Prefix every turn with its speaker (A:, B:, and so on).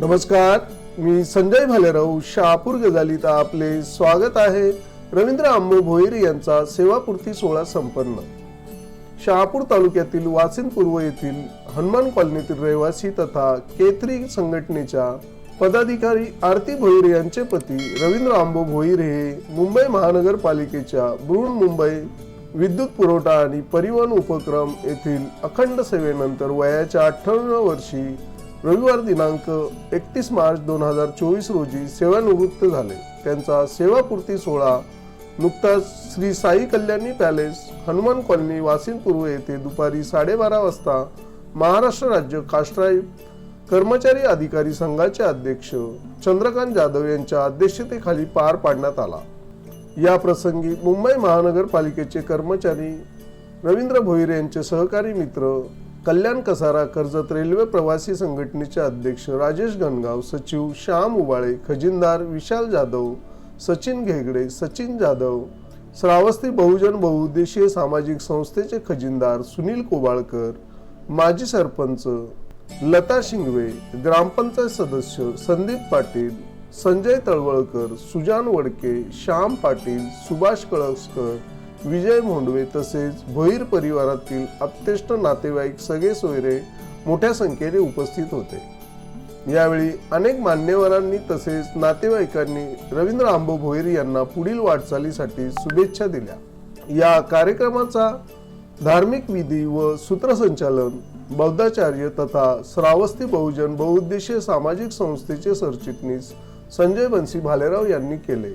A: नमस्कार मी संजय भालेराव शहापूर गजालीत आपले स्वागत आहे. रवींद्र आंबो भोईर यांचा सेवापूर्ती सोहळा संपन्न. शहापूर तालुक्यातील वासिन पूर्व येथील हनुमान कॉलनीतील रहिवासी तथा केथरी संघटनेच्या पदाधिकारी आरती भोईर यांचे पती रवींद्र आंबो भोईर हे मुंबई महानगरपालिकेच्या बृहण मुंबई विद्युत पुरवठा आणि परिवहन उपक्रम येथील अखंड सेवेनंतर वयाच्या अठ्ठावन्न वर्षी रविवार दिनांक एकतीस मार्च दोन हजार चोवीस रोजी सेवानिवृत्त झाले. त्यांचा सेवापूर्ती सोहळा नुकताच श्री साई कल्याणी पॅलेस हनुमान कॉलनी वासिन पूर्व येथे दुपारी साडेबारा वाजता महाराष्ट्र राज्य कास्ट्राई कर्मचारी अधिकारी संघाचे अध्यक्ष चंद्रकांत जाधव यांच्या अध्यक्षतेखाली पार पाडण्यात आला. या प्रसंगी मुंबई महानगरपालिकेचे कर्मचारी रवींद्र भोईर यांचे सहकारी मित्र कल्याण कसारा कर्जत रेल्वे प्रवासी संघटनेचे अध्यक्ष राजेश गणगाव सचिव श्याम उबाळे खजिनदार विशाल जाधव सचिन घेगडे सचिन जाधव श्रावस्ती बहुजन बहुउद्देशीय सामाजिक संस्थेचे खजिनदार सुनील कोबाळकर माजी सरपंच लता शिंगवे ग्रामपंचायत सदस्य संदीप पाटील संजय तळवळकर सुजान वडके श्याम पाटील सुभाष कळसकर विजय मोंडवे तसेच भोईर परिवारातील अत्यष्ट नातेवाईक सगळे सोयरे मोठ्या संख्येने उपस्थित होते. यावेळी अनेक मान्यवरांनी तसेच नातेवाईकांनी रवींद्र आंबो भोईर यांना पुढील वाटचालीसाठी शुभेच्छा दिल्या. या कार्यक्रमाचा धार्मिक विधी व सूत्रसंचालन बौद्धाचार्य तथा श्रावस्ती बहुजन बहुउद्देशीय सामाजिक संस्थेचे सरचिटणीस संजय बन्सी भालेराव यांनी केले.